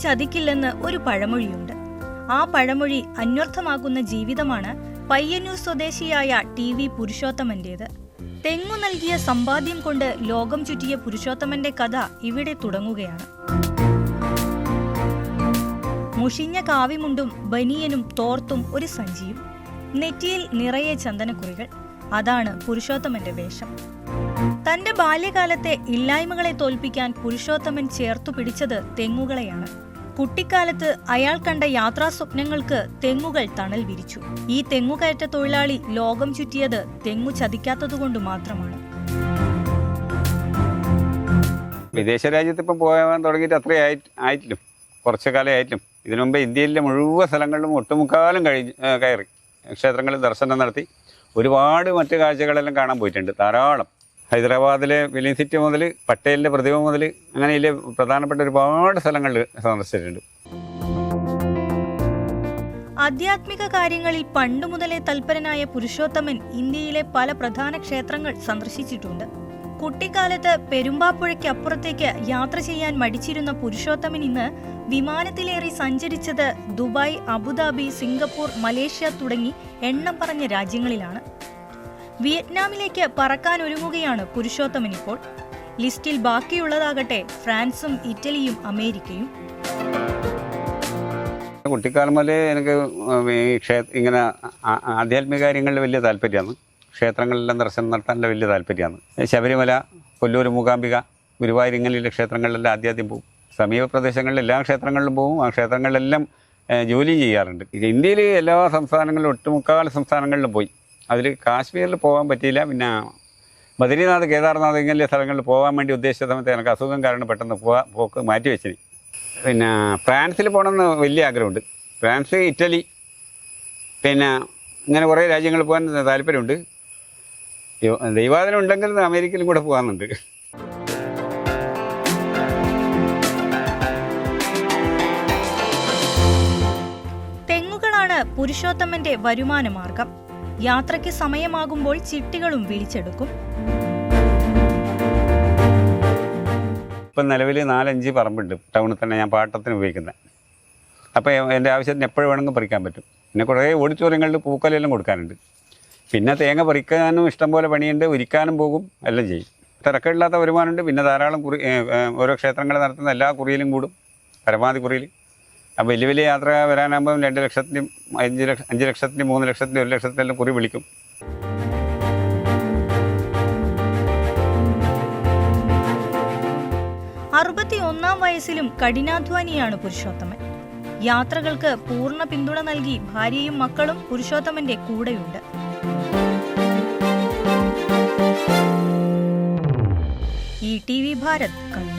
ചതിക്കില്ലെന്ന് ഒരു പഴമൊഴിയുണ്ട്. ആ പഴമൊഴി അന്വർത്ഥമാകുന്ന ജീവിതമാണ് പയ്യന്നൂർ സ്വദേശിയായ ടി വി പുരുഷോത്തമന്റേത്. തെങ്ങു നൽകിയ സമ്പാദ്യം കൊണ്ട് ലോകം ചുറ്റിയ പുരുഷോത്തമന്റെ കഥ ഇവിടെ തുടങ്ങുകയാണ്. മുഷിഞ്ഞ കാവിമുണ്ടും ബനിയനും തോർത്തും ഒരു സഞ്ചിയും. നെറ്റിയിൽ നിറയെ ചന്ദനക്കുറികൾ. അതാണ് പുരുഷോത്തമന്റെ വേഷം. തന്റെ ബാല്യകാലത്തെ ഇല്ലായ്മകളെ തോൽപ്പിക്കാൻ പുരുഷോത്തമൻ ചേർത്തു പിടിച്ചത് തെങ്ങുകളെയാണ്. കുട്ടിക്കാലത്ത് അയാൾ കണ്ട യാത്രാ സ്വപ്നങ്ങൾക്ക് തെങ്ങുകൾ തണൽ വിരിച്ചു. ഈ തെങ്ങുകയറ്റ തൊഴിലാളി ലോകം ചുറ്റിയത് തെങ്ങു ചതിക്കാത്തതുകൊണ്ട് മാത്രമാണ്. വിദേശ രാജ്യത്ത് ഇപ്പം പോകാൻ തുടങ്ങിയിട്ട് അത്രയും ആയി ആയിട്ടും കുറച്ച് കാലം ആയിട്ടില്ല ഇതിനു മുമ്പ് ഇന്ത്യയിലെ മുഴുവൻ സ്ഥലങ്ങളിലും ഒട്ടുമുക്കാലും കഴിഞ്ഞ് കയറി. ക്ഷേത്രങ്ങളിൽ ദർശനം നടത്തി. ഒരുപാട് മറ്റു കാഴ്ചകളെല്ലാം കാണാൻ പോയിട്ടുണ്ട്. ധാരാളം. ഹൈദരാബാദിലെ വില്യം സിറ്റി മുതൽ പട്ടേലിന്റെ പ്രതിമ മുതൽ അങ്ങനെ പ്രധാനപ്പെട്ട ഒരുപാട് സ്ഥലങ്ങളിൽ സന്ദർശിച്ചിട്ടുണ്ട് ആധ്യാത്മിക കാര്യങ്ങളിൽ പണ്ടു മുതലേ തൽപരനായ പുരുഷോത്തമൻ ഇന്ത്യയിലെ പല പ്രധാന ക്ഷേത്രങ്ങൾ സന്ദർശിച്ചിട്ടുണ്ട്. കുട്ടിക്കാലത്ത് പെരുമ്പാപ്പുഴയ്ക്ക് അപ്പുറത്തേക്ക് യാത്ര ചെയ്യാൻ മടിച്ചിരുന്ന പുരുഷോത്തമൻ ഇന്ന് വിമാനത്തിലേറി സഞ്ചരിച്ചത് ദുബായ് അബുദാബി സിംഗപ്പൂർ മലേഷ്യ തുടങ്ങി എണ്ണം പറഞ്ഞ രാജ്യങ്ങളിലാണ്. വിയറ്റ്നാമിലേക്ക് പറക്കാൻ ഒരുങ്ങുകയാണ് പുരുഷോത്തമൻ ഇപ്പോൾ. ലിസ്റ്റിൽ ബാക്കിയുള്ളതാകട്ടെ ഫ്രാൻസും ഇറ്റലിയും അമേരിക്കയും. കുട്ടിക്കാലം മുതലേ എനിക്ക് ഇങ്ങനെ ആധ്യാത്മിക കാര്യങ്ങളിൽ വലിയ താല്പര്യമാണ്. ക്ഷേത്രങ്ങളിലെല്ലാം ദർശനം നടത്താനുള്ള വലിയ താല്പര്യമാണ്. ശബരിമല കൊല്ലൂർ മൂകാംബിക ഗുരുവായൂർ ഇങ്ങനെയുള്ള ക്ഷേത്രങ്ങളിലെല്ലാം ആദ്യാദ്യം പോകും. സമീപ പ്രദേശങ്ങളിൽ എല്ലാ ക്ഷേത്രങ്ങളിലും പോകും. ആ ക്ഷേത്രങ്ങളിലെല്ലാം ജോലി ചെയ്യാറുണ്ട്. ഇന്ത്യയിൽ എല്ലാ സംസ്ഥാനങ്ങളിലും ഒട്ടുമുക്കാൽ സംസ്ഥാനങ്ങളിലും പോയി. അതിൽ കാശ്മീരിൽ പോകാൻ പറ്റിയില്ല. പിന്നെ ബദ്രീനാഥ് കേദാർനാഥ് ഇങ്ങനെയുള്ള സ്ഥലങ്ങളിൽ പോകാൻ വേണ്ടി ഉദ്ദേശിച്ച സമയത്ത് എനിക്ക് അസുഖം കാരണം പെട്ടെന്ന് പോവാ പോക്ക് മാറ്റി വെച്ചിന്. പിന്നെ ഫ്രാൻസിൽ പോകണമെന്ന് വലിയ ആഗ്രഹമുണ്ട്. ഫ്രാൻസ് ഇറ്റലി പിന്നെ ഇങ്ങനെ കുറേ രാജ്യങ്ങളിൽ പോകാൻ താല്പര്യമുണ്ട്. ദൈവാദനം ഉണ്ടെങ്കിൽ അമേരിക്കയിലും കൂടെ പോകാമെന്നുണ്ട് തെങ്ങുകളാണ് പുരുഷോത്തമന്റെ വരുമാന മാർഗം യാത്രയ്ക്ക് സമയമാകുമ്പോൾ ചിട്ടികളും വിളിച്ചെടുക്കും ഇപ്പം നിലവിൽ നാലഞ്ച് പറമ്പുണ്ട്. ടൗണിൽ തന്നെ ഞാൻ പാട്ടത്തിന് ഉപയോഗിക്കുന്നത് അപ്പോൾ എന്റെ ആവശ്യത്തിന് എപ്പോഴും വേണമെങ്കിൽ പറിക്കാൻ പറ്റും. പിന്നെ കുറേ ഓഡിറ്റോറിയങ്ങളിൽ പൂക്കലെല്ലാം കൊടുക്കാനുണ്ട്. പിന്നെ തേങ്ങ പറിക്കാനും ഇഷ്ടംപോലെ പണിയുണ്ട്. ഉരിക്കാനും പോകും. എല്ലാം ചെയ്യും. തിരക്കില്ലാത്ത വരുമാനമുണ്ട്. പിന്നെ ധാരാളം കുറി ഓരോ ക്ഷേത്രങ്ങൾ നടത്തുന്ന എല്ലാ കുറിയിലും കൂടും. പരമാവധി കുറിയിൽ അപ്പോൾ വലിയ വലിയ യാത്ര വരാനാകുമ്പം രണ്ട് ലക്ഷത്തിനും അഞ്ച് ലക്ഷം അഞ്ച് ലക്ഷത്തിനും മൂന്ന് ലക്ഷത്തിനും ഒരു ലക്ഷത്തിനെല്ലാം കുറി വിളിക്കും. അറുപത്തി ഒന്നാം വയസ്സിലും കഠിനാധ്വാനിയാണ് പുരുഷോത്തമൻ. യാത്രകൾക്ക് പൂർണ പിന്തുണ നൽകി ഭാര്യയും മക്കളും പുരുഷോത്തമന്റെ കൂടെയുണ്ട്. ഈ ടി വി ഭാരത് കണ്ണൂർ